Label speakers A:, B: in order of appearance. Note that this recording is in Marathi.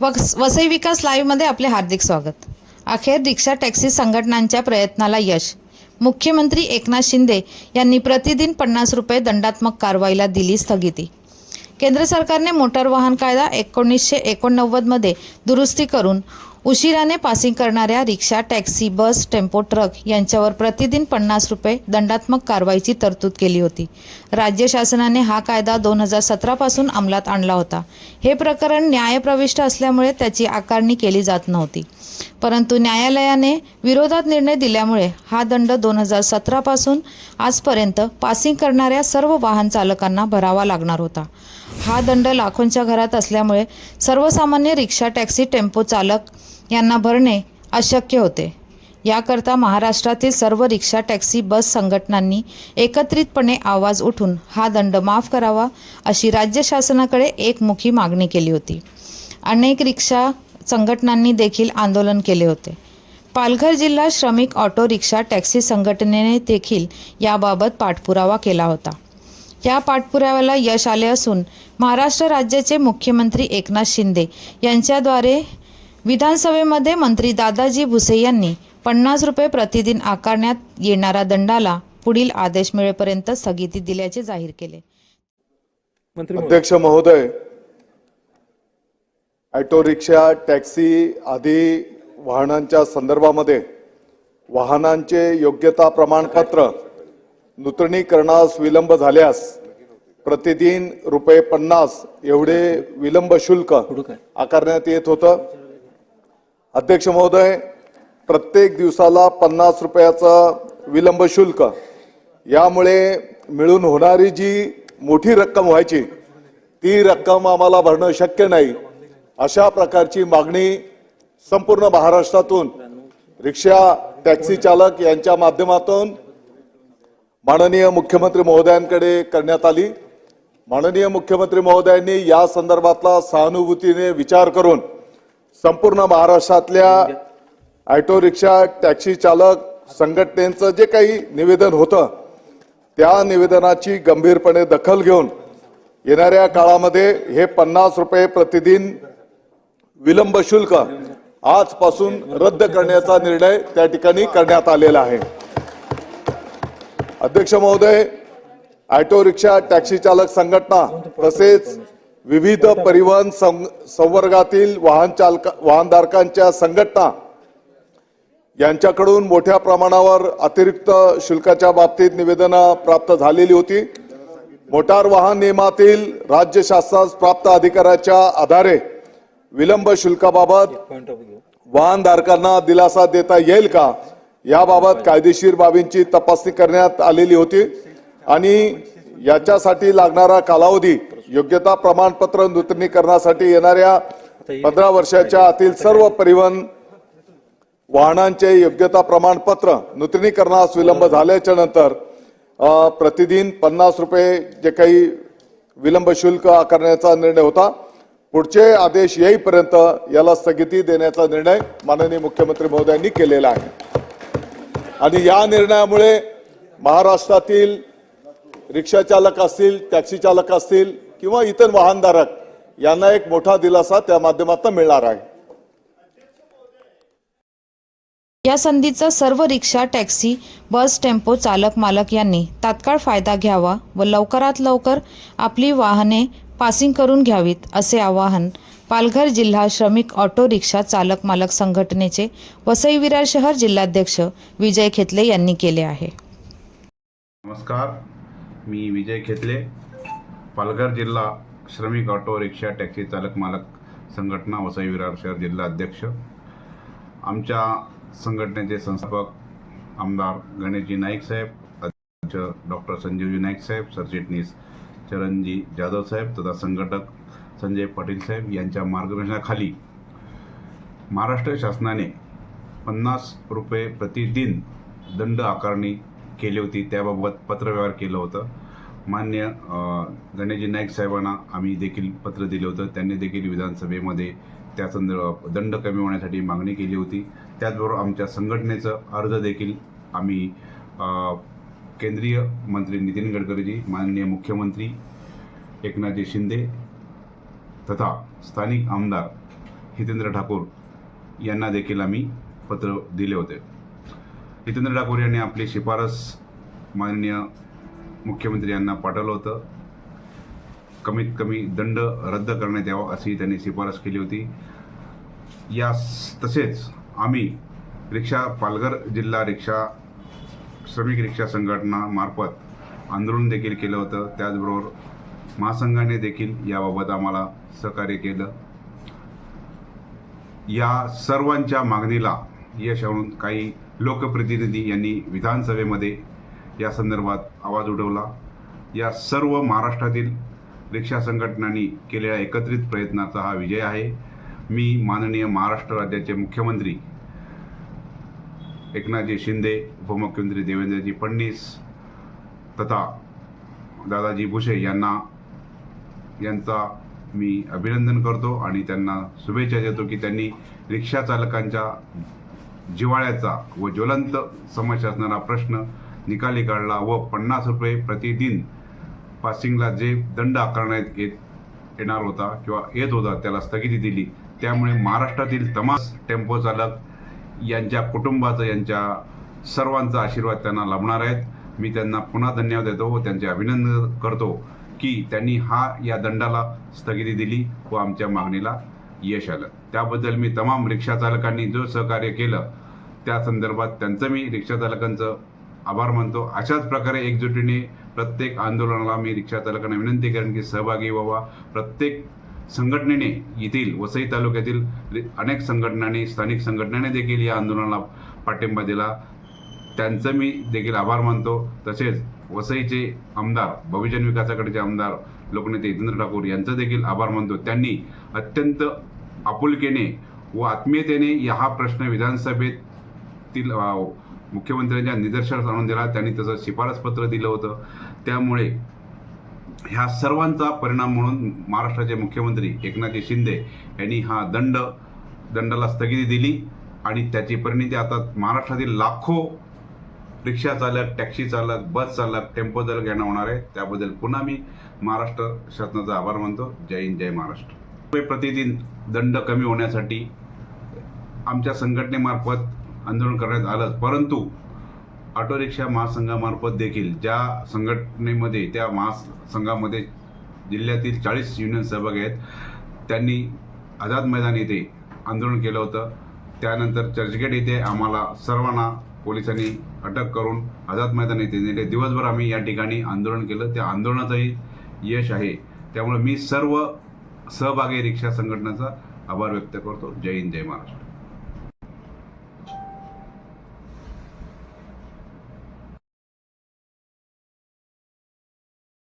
A: वक्स वसई विकास लाईव्हमध्ये आपले हार्दिक स्वागत. अखेर रिक्षा टॅक्सी संघटनांच्या प्रयत्नाला यश. मुख्यमंत्री एकनाथ शिंदे यांनी प्रतिदिन पन्नास रुपये दंडात्मक कारवाईला दिली स्थगिती. केंद्र सरकारने मोटार वाहन कायदा एकोणीसशे एकोणनव्वदमध्ये दुरुस्ती करून उशिराने पासिंग करणाऱ्या rickshaw taxi bus tempo truck यांच्यावर प्रतिदिन पन्नास रुपये दंडात्मक कारवाईची तरतूद केली होती. राज्य शासनाने हा कायदा दोन हजार सतरापासून अंमलात आणला होता. हे प्रकरण न्यायप्रविष्ट असल्यामुळे त्याची आकारणी केली जात नव्हती. परंतु न्यायालयाने विरोधात निर्णय दिल्यामुळे हा दंड दोन हजार सतरापासून आजपर्यंत पासिंग करणाऱ्या सर्व वाहन चालकांना भरावा लागणार होता. हा दंड लाखोंच्या घरात असल्यामुळे सर्वसामान्य रिक्षा टॅक्सी टेम्पो चालक यांना भरणे अशक्य होते. याकरता महाराष्ट्रातील सर्व रिक्षा टॅक्सी बस संघटनांनी एकत्रितपणे आवाज उठून हा दंड माफ करावा अशी राज्य शासनाकडे एकमुखी मागणी केली होती. अनेक रिक्षा संघटनांनी देखील आंदोलन केले होते. पालघर जिल्हा श्रमिक ऑटो रिक्षा टॅक्सी संघटनेने देखील याबाबत पाठपुरावा केला होता. या पाठपुराव्याला यश आले असून महाराष्ट्र राज्याचे मुख्यमंत्री एकनाथ शिंदे यांच्याद्वारे विधानसभेमध्ये मंत्री दादाजी भुसे यांनी पन्नास रुपये प्रतिदिन आकारण्यात येणारा दंडाला पुढील आदेश मिळेपर्यंत स्थगिती दिल्याचे जाहीर केले.
B: अध्यक्ष महोदय ऑटो रिक्षा टॅक्सी आदी वाहनांच्या संदर्भामध्ये वाहनांचे योग्यता प्रमाणपत्र नूतनीकरणास विलंब झाल्यास प्रतिदिन रुपये पन्नास एवढे विलंब शुल्क आकारण्यात येत होतं. अध्यक्ष महोदय प्रत्येक दिवसाला पन्नास रुपयाचं विलंब शुल्क यामुळे मिळून होणारी जी मोठी रक्कम व्हायची ती रक्कम आम्हाला भरणं शक्य नाही. अशा प्रकारची मागणी संपूर्ण महाराष्ट्रातून रिक्षा टॅक्सी चालक यांच्या माध्यमातून माननीय मुख्यमंत्री महोदयांकडे करण्यात आली. माननीय मुख्यमंत्री महोदयांनी या संदर्भातला सहानुभूतीने विचार करून संपूर्ण महाराष्ट्रातल्या ऑटो रिक्षा टॅक्सी चालक संघटनेचं जे काही निवेदन होतं त्या निवेदनाची गंभीरपणे दखल घेऊन येणाऱ्या काळामध्ये हे पन्नास रुपये प्रतिदिन विलंब शुल्क आजपासून रद्द करण्याचा निर्णय त्या ठिकाणी करण्यात आलेला आहे. अध्यक्ष महोदय ऑटो रिक्षा टॅक्सी चालक संघटना तसेच विविध परिवहन संवर्गातील वाहन चालक वाहनधारकांच्या संघटना यांच्याकडून मोठ्या प्रमाणावर अतिरिक्त शुल्काच्या बाबतीत निवेदनं प्राप्त झालेली होती. मोटार वाहन नियमातील राज्य शासनास प्राप्त अधिकाराच्या आधारे विलंब शुल्काबाबत वाहनधारकांना दिलासा देता येईल का याबाबत कायदेशीर बाबींची तपासणी करण्यात आलेली होती. आणि याच्यासाठी लागणारा कालावधी योग्यता प्रमाणपत्र नूतनीकरणासाठी येणाऱ्या पंधरा वर्षाच्या आतील सर्व परिवहन वाहनांचे योग्यता प्रमाणपत्र नूतनीकरणास विलंब झाल्याच्यानंतर प्रतिदिन पन्नास रुपये जे काही विलंब शुल्क आकारण्याचा निर्णय होता. पुढचे आदेश येईपर्यंत याला स्थगिती देण्याचा निर्णय माननीय मुख्यमंत्री महोदयांनी केलेला आहे. आणि या निर्णयामुळे महाराष्ट्रातील रिक्षा चालक असतील टॅक्सी चालक असतील किंवा इतर वाहनधारक यांना एक मोठा दिलासा त्या माध्यमातून मिळणार आहे.
A: या संधीचा सर्व रिक्षा टॅक्सी बस टेम्पो चालक मालक यांनी तात्काळ फायदा घ्यावा व लवकरात लवकर आपली वाहने पासिंग करून घ्यावीत असे आवाहन पालघर जिल्हा श्रमिक ऑटो रिक्षा चालक मालक संघटनेचे वसई विरार शहर जिल्हाध्यक्ष विजय खेतले यांनी केले आहे.
C: नमस्कार मी विजय खेतले. पालघर जिल्हा श्रमिक ऑटो रिक्षा टॅक्सी चालक मालक संघटना वसई विरार शहर जिल्हा अध्यक्ष. आमच्या संघटनेचे संस्थापक आमदार गणेशजी नाईक साहेब अध्यक्ष डॉक्टर संजीवजी नाईक साहेब सरचिटणीस चरणजी जाधव साहेब तथा संघटक संजय पाटील साहेब यांच्या मार्गदर्शनाखाली महाराष्ट्र शासनाने पन्नास रुपये प्रतिदिन दंड आकारणी केली होती. त्याबाबत पत्रव्यवहार केलं होतं. मान्य गणेशजी नाईक साहेबांना आम्ही देखील पत्र दिलं होतं. त्यांनी देखील विधानसभेमध्ये त्या संदर्भात दंड कमी होण्यासाठी मागणी केली होती. त्याचबरोबर आमच्या संघटनेचं अर्ज देखील आम्ही केंद्रीय मंत्री नितीन गडकरीजी माननीय मुख्यमंत्री एकनाथजी शिंदे तथा स्थानिक आमदार हितेंद्र ठाकूर यांना देखील आम्ही पत्र दिले होते. हितेंद्र ठाकूर यांनी आपली शिफारस माननीय मुख्यमंत्री यांना पाठवलं होतं. कमीत कमी दंड रद्द करण्यात यावा अशी त्यांनी शिफारस केली होती. या तसेच आम्ही रिक्षा पालघर जिल्हा रिक्षा श्रमिक रिक्षा संघटनामार्फत आंदोलन देखील केलं होतं. त्याचबरोबर महासंघाने देखील याबाबत आम्हाला सहकार्य केलं. या सर्वांच्या मागणीला यश आणून काही लोकप्रतिनिधी यांनी विधानसभेमध्ये या संदर्भात आवाज उठवला. या सर्व महाराष्ट्रातील रिक्षा संघटनांनी केलेल्या एकत्रित प्रयत्नाचा हा विजय आहे. मी माननीय महाराष्ट्र राज्याचे मुख्यमंत्री एकनाथजी शिंदे उपमुख्यमंत्री देवेंद्रजी फडणवीस तथा दादाजी भुसे यांना यांचा मी अभिनंदन करतो आणि त्यांना शुभेच्छा देतो की त्यांनी रिक्षा चालकांच्या जिवाळ्याचा व ज्वलंत समस्या असणारा प्रश्न निकाली काढला व पन्नास रुपये प्रतिदिन पासिंगला जे दंड आकारण्यात येत येणार होता किंवा येत होता त्याला स्थगिती दिली. त्यामुळे महाराष्ट्रातील तमास टेम्पो चालक यांच्या कुटुंबाचं यांच्या सर्वांचा आशीर्वाद त्यांना लाभणार आहेत. मी त्यांना पुन्हा धन्यवाद देतो व त्यांचे अभिनंदन करतो की त्यांनी हा या दंडाला स्थगिती दिली व आमच्या मागणीला यश आलं. त्याबद्दल मी तमाम रिक्षा चालकांनी जो सहकार्य केलं त्या संदर्भात त्यांचं मी रिक्षा चालकांचं आभार मानतो. अशाच प्रकारे एकजुटीने प्रत्येक आंदोलनाला मी रिक्षा चालकांना विनंती करेन की सहभागी व्हावा. प्रत्येक संघटनेने येथील वसई तालुक्यातील अनेक संघटनांनी स्थानिक संघटनेने देखील या आंदोलनाला पाठिंबा दिला. त्यांचं मी देखील आभार मानतो. तसेच वसईचे आमदार बहुजन विकासाकडचे आमदार लोकनेते हितेंद्र ठाकूर यांचं देखील आभार मानतो. त्यांनी अत्यंत आपुलकीने व आत्मीयतेने या हा प्रश्न विधानसभेतील मुख्यमंत्र्यांच्या निदर्शनास आणून दिला त्यांनी त्याचं शिफारस पत्र दिलं होतं. त्यामुळे ह्या सर्वांचा परिणाम म्हणून महाराष्ट्राचे मुख्यमंत्री एकनाथजी शिंदे यांनी हा दंड दंडाला स्थगिती दिली आणि त्याची परिणिती आता महाराष्ट्रातील लाखो रिक्षा चालक टॅक्सी चालक बस चालक टेम्पो चालक यांना होणार आहे. त्याबद्दल पुन्हा मी महाराष्ट्र शासनाचा आभार मानतो. जय हिंद जय महाराष्ट्र. प्रतिदिन दंड कमी होण्यासाठी आमच्या संघटनेमार्फत आंदोलन करण्यात आलं परंतु ऑटो रिक्षा महासंघामार्फत देखील ज्या संघटनेमध्ये त्या महासंघामध्ये जिल्ह्यातील चाळीस युनियन सहभागी आहेत त्यांनी आझाद मैदान येथे आंदोलन केलं होतं. त्यानंतर चर्चगेट येथे आम्हाला सर्वांना पोलिसांनी अटक करून आझाद मैदान येथे नेले. दिवसभर आम्ही या ठिकाणी आंदोलन केलं. त्या आंदोलनाचंही यश आहे. त्यामुळे मी सर्व सहभागी रिक्षा संघटनेचा आभार व्यक्त करतो. जय हिंद जय महाराष्ट्र.